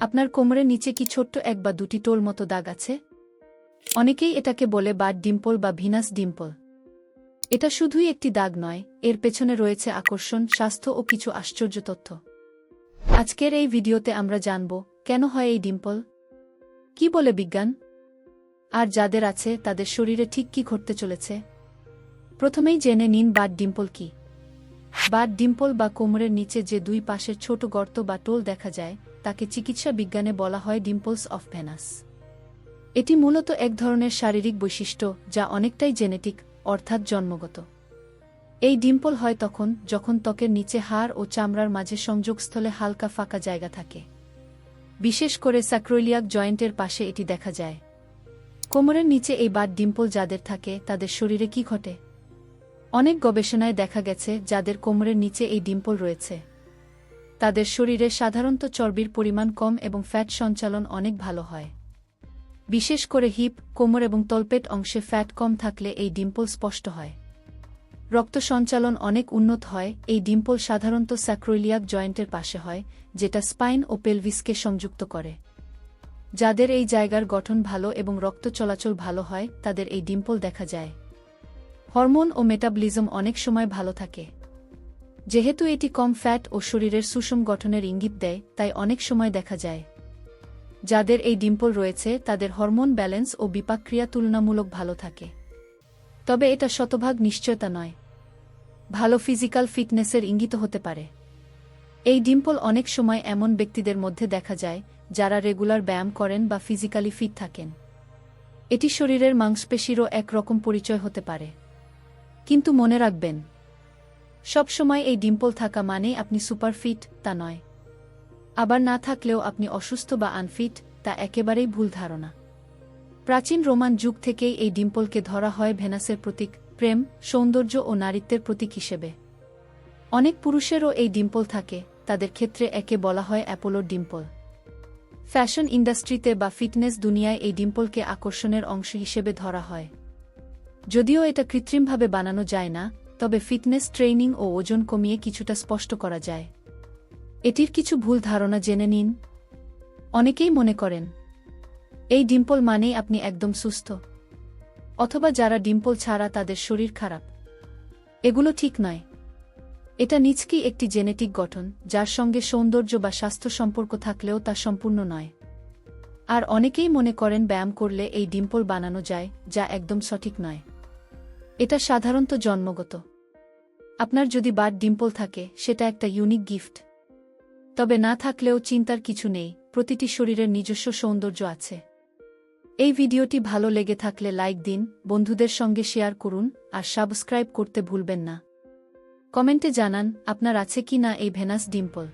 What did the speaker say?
আপনার কোমরের নিচে কি ছোট্ট এক বা দুটি টোল মতো দাগ আছে? অনেকেই এটাকে বলে বাদ ডিম্পল বা ভিনাস ডিম্পল। এটা শুধুই একটি দাগ নয়, এর পেছনে রয়েছে আকর্ষণ, স্বাস্থ্য ও কিছু আশ্চর্য তথ্য। আজকের এই ভিডিওতে আমরা জানব, কেন হয় এই ডিম্পল? কি বলে বিজ্ঞান? আর যাদের আছে, তাদের শরীরে ঠিক কি ঘটতে চলেছে? প্রথমেই জেনে নিন বাদ ডিম্পল কি। বাদ ডিম্পল বা কোমরের নিচে যে দুই পাশের ছোট গর্ত বা টোল দেখা যায় তাকে চিকিৎসা বিজ্ঞানে বলা হয় ডিম্পলস অফ ভেনাস। এটি মূলত এক ধরনের শারীরিক বৈশিষ্ট্য যা অনেকটাই জেনেটিক, অর্থাৎ জন্মগত। এই ডিম্পল হয় তখন যখন ত্বকের নিচে হাড় ও চামড়ার মাঝে সংযোগস্থলে হালকা ফাঁকা জায়গা থাকে। বিশেষ করে স্যাক্রোলিয়াক জয়েন্টের পাশে এটি দেখা যায়। কোমরের নিচে এই বাদ ডিম্পল যাদের থাকে, তাদের শরীরে কি ঘটে? অনেক গবেষণায় দেখা গেছে যাদের কোমরের নিচে এই ডিম্পল রয়েছে। তাদের শরীরে সাধারণত চর্বির পরিমাণ কম এবং ফ্যাট সঞ্চালন অনেক ভালো হয়। বিশেষ করে হিপ, কোমর এবং তলপেট অংশে ফ্যাট কম থাকলে এই ডিম্পল স্পষ্ট হয়। রক্ত সঞ্চালন অনেক উন্নত হয়, এই ডিম্পল সাধারণত স্যাক্রোইলিয়াক জয়েন্টের পাশে হয়, যেটা স্পাইন ও পেলভিসকে সংযুক্ত করে। যাদের এই জায়গার গঠন ভালো এবং রক্ত চলাচল ভালো হয়, তাদের এই ডিম্পল দেখা যায়। হরমোন ও মেটাবলিজম অনেক সময় ভালো থাকে। যেহেতু এটি কম ফ্যাট ও শরীরের সুষম গঠনের ইঙ্গিত দেয়, তাই অনেক সময় দেখা যায়। যাদের এই ডিম্পল রয়েছে, তাদের হরমোন ব্যালেন্স ও বিপাকক্রিয়া তুলনামূলক ভালো থাকে। তবে এটা শতভাগ নিশ্চয়তা নয়। ভালো ফিজিক্যাল ফিটনেসের ইঙ্গিত হতে পারে। এই ডিম্পল অনেক সময় এমন ব্যক্তিদের মধ্যে দেখা যায়, যারা রেগুলার ব্যায়াম করেন বা ফিজিক্যালি ফিট থাকেন। এটি শরীরের মাংসপেশিরও একরকম পরিচয় হতে পারে। কিন্তু মনে রাখবেন সবসময় এই ডিম্পল থাকা মানেই আপনি সুপার ফিট, তা নয়। আবার না থাকলেও আপনি অসুস্থ বা আনফিট, তা একেবারেই ভুল ধারণা। প্রাচীন রোমান যুগ থেকেই এই ডিম্পলকে ধরা হয় ভেনাসের প্রতীক, প্রেম, সৌন্দর্য ও নারীত্বের প্রতীক হিসেবে। অনেক পুরুষেরও এই ডিম্পল থাকে, তাদের ক্ষেত্রে একে বলা হয় অ্যাপোলোর ডিম্পল। ফ্যাশন ইন্ডাস্ট্রিতে বা ফিটনেস দুনিয়ায় এই ডিম্পলকে আকর্ষণের অংশ হিসেবে ধরা হয়। যদিও এটা কৃত্রিমভাবে বানানো যায় না তবে ফিটনেস ট্রেনিং ও ওজন কমিয়ে কিছুটা স্পষ্ট করা যায়। এটির কিছু ভুল ধারণা জেনে নিন। অনেকেই মনে করেন, এই ডিম্পল মানেই আপনি একদম সুস্থ, অথবা যারা ডিম্পল ছাড়া তাদের শরীর খারাপ। এগুলো ঠিক নয়। এটা নিচকি একটি জেনেটিক গঠন, যার সঙ্গে সৌন্দর্য বা স্বাস্থ্য সম্পর্ক থাকলেও তা সম্পূর্ণ নয়। আর অনেকেই মনে করেন ব্যায়াম করলে এই ডিম্পল বানানো যায়, যা একদম সঠিক নয়। এটা সাধারণত জন্মগত। আপনার যদি বাদ ডিম্পল থাকে, সেটা একটা ইউনিক গিফট তবে না থাকলেও চিন্তার কিছু নেই, প্রতিটি শরীরের নিজস্ব সৌন্দর্য আছে। এই ভিডিওটি ভালো লেগে থাকলে লাইক দিন, বন্ধুদের সঙ্গে শেয়ার করুন, আর সাবস্ক্রাইব করতে ভুলবেন না। কমেন্টে জানান, আপনার আছে কি না এই ভেনাস ডিম্পল।